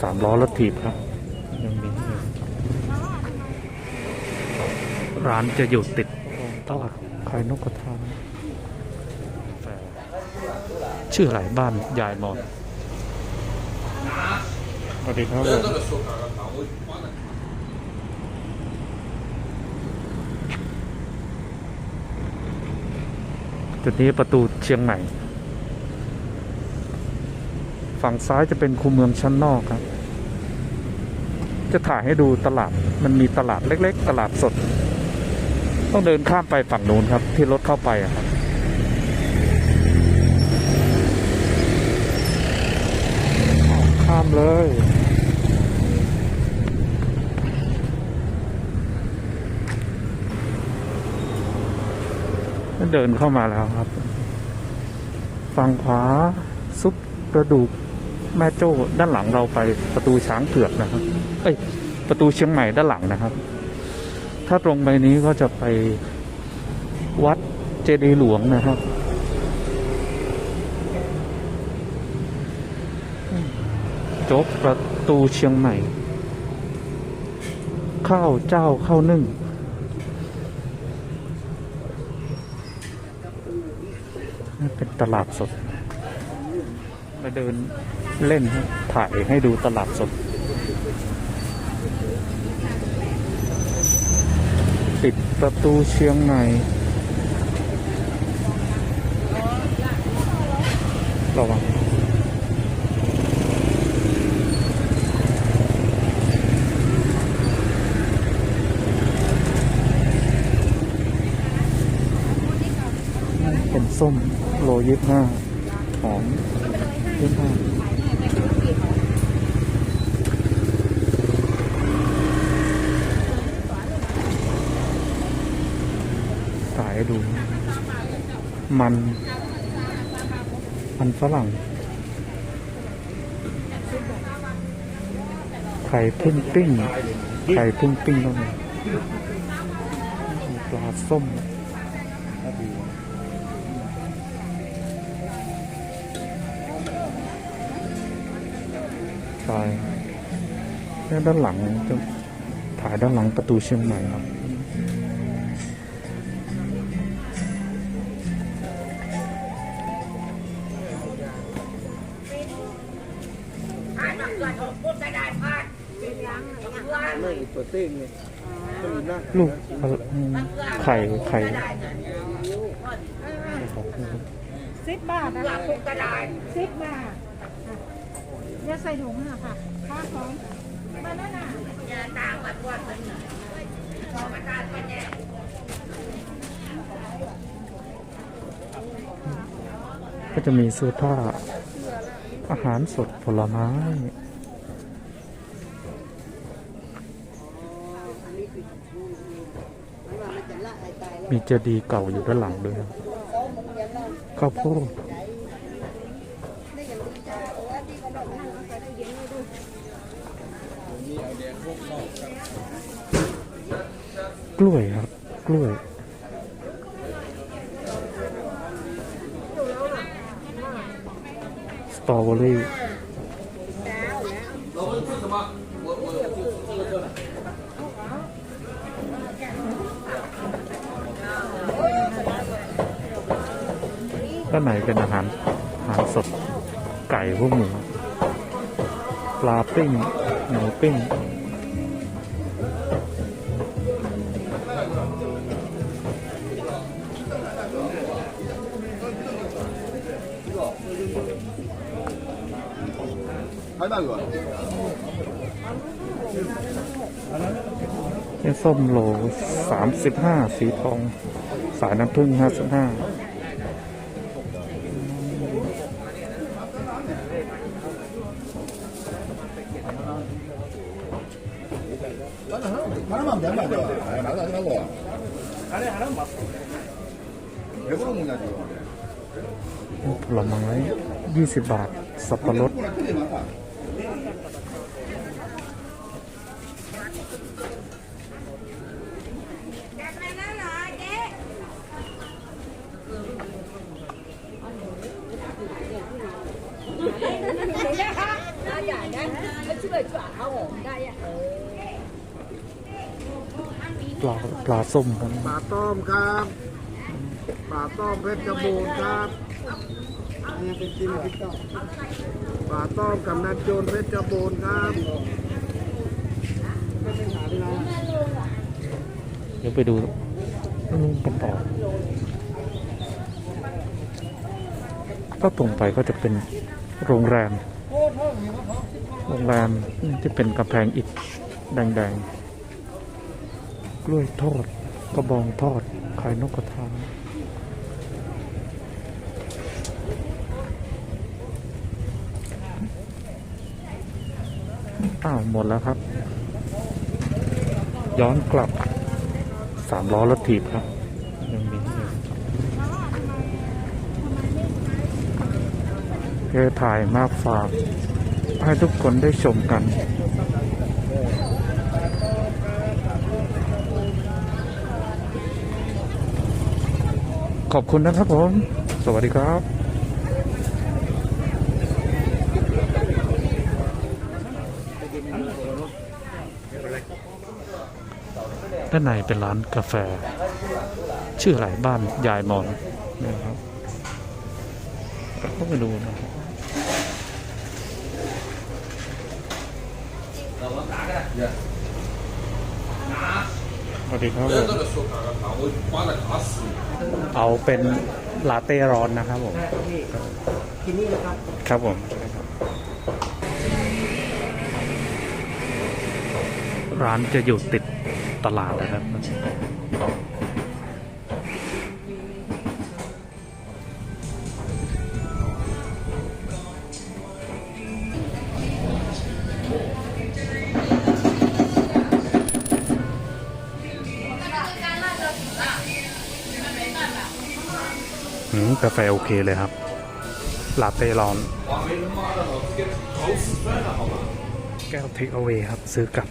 สามล้อรถถีบครับยังมีให้เลยร้านจะอยู่ติดตลาดขายนกกระทาชื่ออะไรบ้านยายมอนสวัสดีครับผมจุดนี้ประตูเชียงใหม่ ฝั่งซ้ายจะเป็นคูเมืองชั้นนอกครับ จะถ่ายให้ดูตลาดมันมีตลาดเล็ก ๆ ตลาดสด ต้องเดินข้ามไปฝั่งนู้นครับ ที่รถเข้าไปครับข้ามเลยเดินเข้ามาแล้วครับ ฝั่งขวาซุปกระดูก แม่โจ้ด้านหลังเราไปประตูช้างเผือกนะครับ เอ้ย ประตูเชียงใหม่ด้านหลังนะครับ ถ้าตรงไปนี้ก็จะไปวัดเจดีย์หลวงนะครับจ๊กประตูเชียงใหม่ ข้าวเจ้าข้าวนึ่ง เป็นตลาดสด มาเดินเล่นถ่ายให้ดูตลาดสด ปิดประตูเชียงใหม่ระวังเป็นส้มโลยี่ห้าหอม ยี่ห้ายดู มัน มันฝรั่งไข่พึ่งปิ้งไข่พึ่งปิ้งก็มีมีปลาส้ม ใช่แล้วด้านหลังจะถ่ายด้านหลังประตูเชียงใหม่ครับนี่ยก็มีหน้าลูกไรอืมไข่ไข่สิบบาทนะคะสิบบาท ค่ะเดี๋ยวใส่ถุงค่ะค่ะค่าของมาแล้วนะก็จะมีเสื้อผ้า อาหารสดผลไม้มีเจดีย์เก่าอยู่ด้านหลังด้วยครับข้าวโพด กล้วยครับ กล้วย สตรอเบอรี่ด้านในเป็นอาหารอาหารสดไก่พวกหมูปลาปิ้งหมูปิ้ง เป็นส้มโลสามสิบห้าสีทอง สายน้ำผึ้งห้าสิบห้าผลไม้ยี่สิบบาท สับปะรด ปลาปลาส้มครับ ปลาต้มครับ ปลาต้มเพชรบูรณ์ครับ นี่เป็นจิ้มพริกต้มปลาต้มกำนันโจรเพชรบูรณ์ครับเดี๋ยวไปดูนู่นกันต่อถ้าตรงไปก็จะเป็นโรงแรม โรงแรมที่เป็นกำแพงอิฐแดงๆ กล้วยทอด กระบองทอด ไข่นกกระทา อ้าวหมดแล้วครับ ย้อนกลับสามล้อรถถีบครับยังมีเพื่อถ่ายมาฝากให้ทุกคนได้ชมกันขอบคุณนะครับผม สวัสดีครับ ด้านในเป็นร้านกาแฟ ชื่ออะไรบ้านยายมอนนะครับเราก็ไปดูนะครับสวัสดีครับผมเอาเป็นลาเต้ร้อนนะครับผมที่นี่นะครับ ครับผม ร้านจะอยู่ติดตลาดนะครับ กาแฟโอเคเลยครับ ลาเต้ร้อน แก้วเทคเอาไว้ครับ ซื้อกลับ